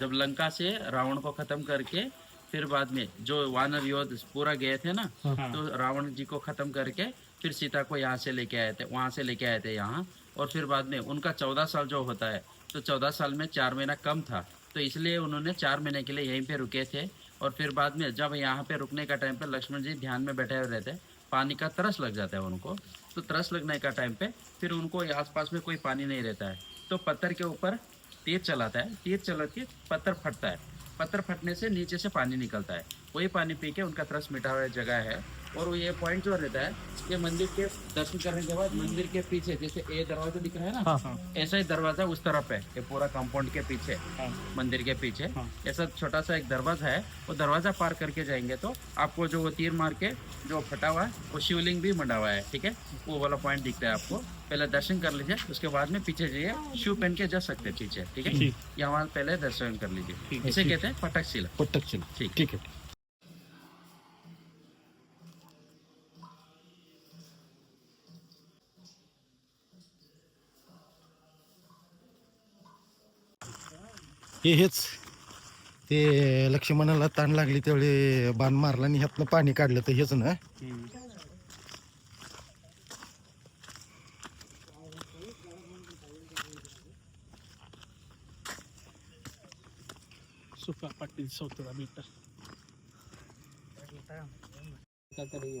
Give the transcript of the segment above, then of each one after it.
जब लंका से रावण को खत्म करके फिर बाद में जो वानर योद्ध पूरा गए थे ना तो रावण जी को खत्म करके फिर सीता को यहाँ से लेके आए थे वहाँ से लेके आए थे यहाँ। और फिर बाद में उनका चौदह साल जो होता है तो चौदह साल में चार महीना कम था। तो इसलिए उन्होंने चार महीने के लिए यहीं पे रुके थे। और फिर बाद में जब यहाँ पे रुकने का टाइम पे लक्ष्मण जी ध्यान में बैठे हुए रहते पानी का तरस लग जाता है उनको। तो तरस लगने का टाइम पे फिर उनको आसपास में कोई पानी नहीं रहता है। तो पत्थर के ऊपर तेज चलाता है तीर चला के पत्थर फटता है। पत्थर फटने से नीचे से पानी निकलता है। वही पानी पी के उनका तरस मिटा हुआ जगह है। और वो ये पॉइंट जो रहता है ये मंदिर के दर्शन करने के बाद मंदिर के पीछे जैसे ये दरवाज़ा दिख रहा है ना हाँ। हाँ ऐसा ही दरवाज़ा उस तरफ़ है ये पूरा कंपाउंड के पीछे हाँ। मंदिर के पीछे। हाँ। ऐसा छोटा सा एक दरवाज़ा है वो दरवाज़ा पार करके जाएँगे तो आपको जो वो तीर मार के जो फटा हुआ है वो शिवलिंग भी मंडा हुआ है ठीक है? वो वाला पॉइंट दिखता है आपको। पहले दर्शन कर लीजिए उसके बाद में पीछे जाइए शू पहन के जा सकते हैं पीछे ठीक है? यहाँ पहले दर्शन कर लीजिए। इसे कहते हैं पटक शिला पट्टक चिल ठीक ठीक हे हेच. ते लक्ष्मणाला ताण लागली तेवढे बाण मारला आणि ह्यातनं पाणी काढलं तर हेच ना. सुका पाटील सौतरा मीटर.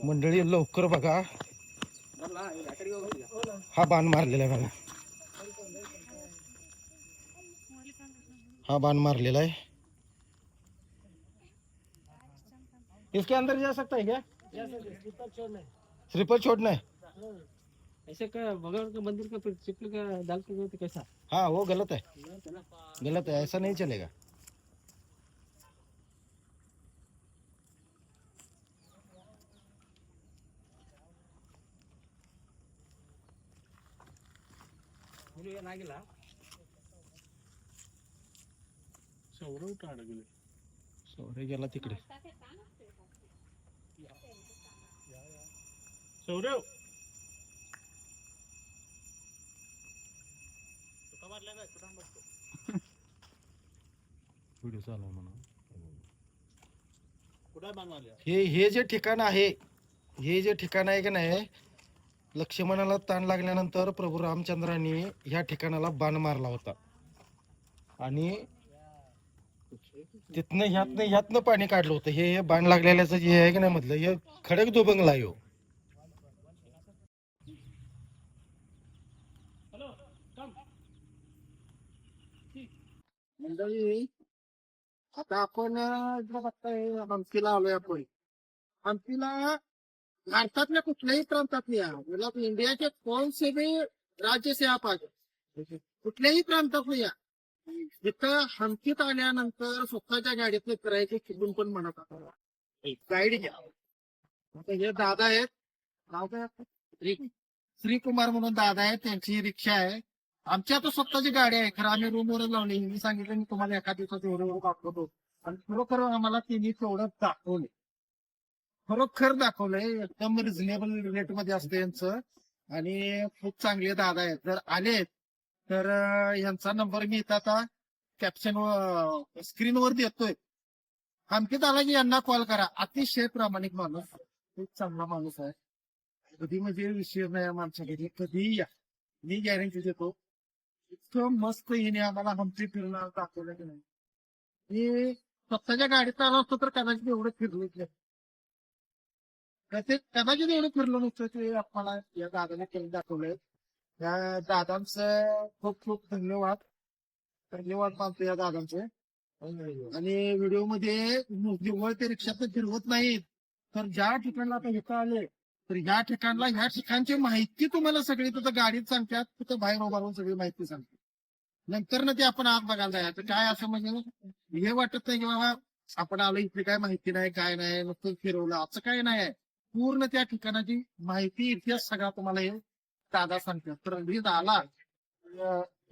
मंडळी लवकर बघा. हा बाण मारलेला आहे बघा. हाँ बान मार ले लाए। इसके अंदर जा सकता है क्या? स्लीपर छोड़ना है ऐसे का भगवान का मंदिर का चिपल का डाल के कैसा? हाँ वो गलत है। गलत है ऐसा नहीं चलेगा। ये गेला। सौरव गेला तिकडे. सौरव! हे हे जे ठिकाण आहे हे जे ठिकाण आहे की नाही लक्ष्मणाला ताण लागल्यानंतर प्रभू रामचंद्रांनी ह्या ठिकाणाला बाण मारला होता. आणि तिथनं ह्यातनं ह्यातनं पाणी काढलं होतं. हे हे बाण लागलेल्याचं जे आहे की नाही मधलं हे खडक दुबंगला आहे हो. मंडळी आता आपण इकडं बघताय हम्पीला आलोय आपण. हम्पीला भारतातल्या कुठल्याही प्रांतातल्या मतलब इंडिया के कौन से भी राज्य से आप आ जाओ कुठल्याही प्रांतातलं या इथं हम्पीत आल्यानंतर स्वतःच्या गाडीतलं फिरायचे चिडून पण म्हणत आता गाईड घ्या. आता हे दादा आहेत. नाव काय श्री श्रीकुमार म्हणून दादा आहेत. त्यांची रिक्षा आहे. आमची आता स्वतःची गाडी आहे. खरं आम्ही रूमवर लावली. मी सांगितलं मी तुम्हाला एका दिवसात एवढं एवढं दाखवतो. आणि खरोखर आम्हाला तिने तेवढं दाखवले खरोखर दाखवलंय. एकदम रिझनेबल रेटमध्ये असतं यांचं. आणि खूप चांगले दादा आहेत. जर आले तर यांचा नंबर मी आता कॅप्शन स्क्रीनवर देतोय हम्पीत आला की यांना कॉल करा. अतिशय प्रामाणिक माणूस. खूप चांगला माणूस आहे. कधी म्हणजे विषय नाही या माणसाकडे. कधी या. मी गॅरंटी देतो. इतकं मस्त येणे आम्हाला हम्पी फिरणार दाखवलं की नाही. मी स्वतःच्या गाडीत आलो असतो तर कदाचित एवढं फिरलो नाही. कदाचित कदाचित एवढं फिरलो नसतं ते आम्हाला या दादाने केलं दाखवलंय. या दादांचं खूप खूप धन्यवाद. धन्यवाद मानतो या दादांचे. आणि व्हिडिओमध्ये निव्वळ ते रिक्षात फिरवत नाहीत. तर ज्या ठिकाणला आता घेता आले तर ह्या ठिकाणला ह्या ठिकाणची माहिती तुम्हाला सगळी तिथं गाडीत सांगतात तिथं बाहेर उभारून सगळी माहिती सांगतात. नंतर ना ते आपण आत बघायला जायचं काय असं म्हणजे हे वाटत नाही की बाबा आपण आलो इथली काय माहिती नाही काय नाही नुकतं फिरवलं असं काय नाही. पूर्ण त्या ठिकाणाची माहिती इतिहास सगळा तुम्हाला हे दादा सांगतात. तर आला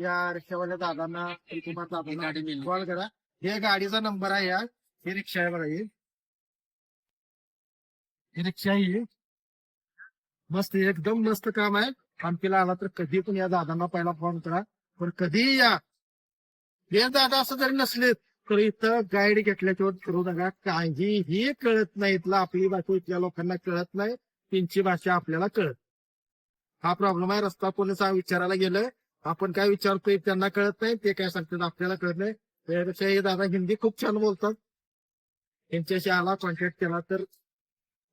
या रिक्षावाल्या दादांना कुमार दादांना कॉल करा. हे गाडीचा नंबर आहे या ही रिक्षा आहे बघा ही. रिक्षा आहे ही. मस्त एकदम मस्त काम आहे. हम्पीला आला तर कधी पण या दादांना पहिला फोन करा. पण कधीही या. हे दादा असं जरी नसलेत तर इथं गाईड घेतल्याशिवाय फिरू नका. काहीही कळत नाही इथलं. आपली भाषा इथल्या लोकांना कळत नाही. त्यांची भाषा आपल्याला कळत. हा प्रॉब्लेम आहे. रस्ता पोलीस विचारायला गेलं. आपण काय विचारतोय त्यांना कळत नाही ते काय सांगतात आपल्याला कळत नाही. त्यापेक्षा हे दादा हिंदी खूप छान बोलतात. त्यांच्याशी आला कॉन्टॅक्ट केला तर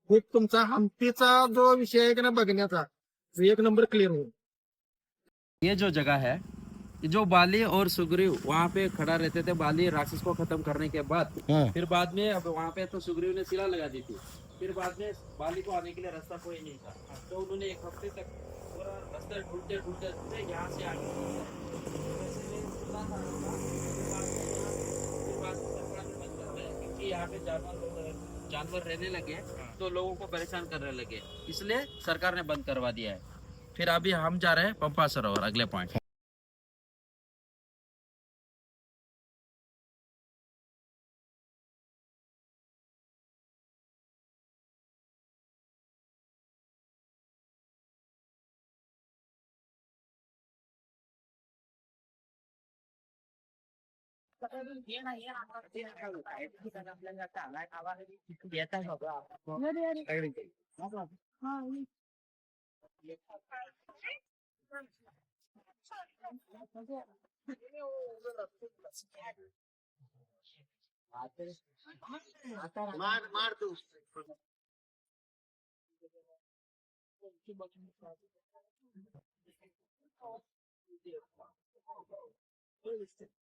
खूप तुमचा हम्पीचा जो विषय आहे की ना बघण्याचा तो एक नंबर क्लिअर होईल. ये जो जगह है जो बाली और सुग्रीव वहाँ पे खड़ा रहते थे बाली राक्षस को खत्म करने के बाद फिर बाद में अब वहाँ पे तो सुग्रीव ने सिला लगा दी थी। फिर बाद में बाली को आने के लिए रास्ता कोई नहीं था। तो उन्होंने एक हफ़्ते तक रास्ता ढूंढते ढूंढते ढूंढते यहाँ से आगे क्योंकि यहाँ पे जानवर जानवर रहने लगे तो लोगों को परेशान करने लगे। इसलिए सरकार ने बंद करवा दिया है। फिर अभी हम जा रहे हैं पंपा सरोवर अगले पॉइंट ಮಾಡ್ ಮಾಡ್ತು Thank you.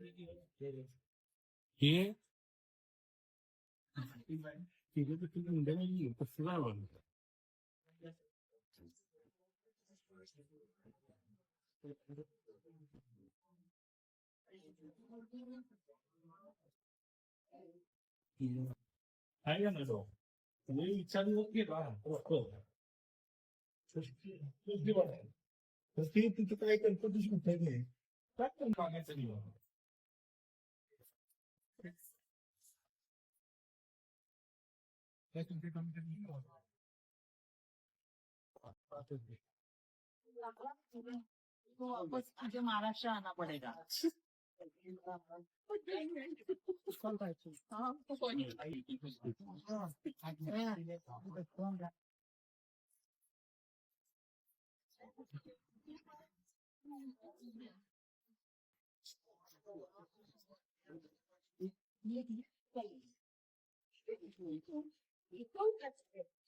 मार मार तू तिथं काय करतो तुझी कुठे नाही काय पण मागायचं नाही तो वापस मुझे महाराष्ट्र आना पड़ेगा 你都 will.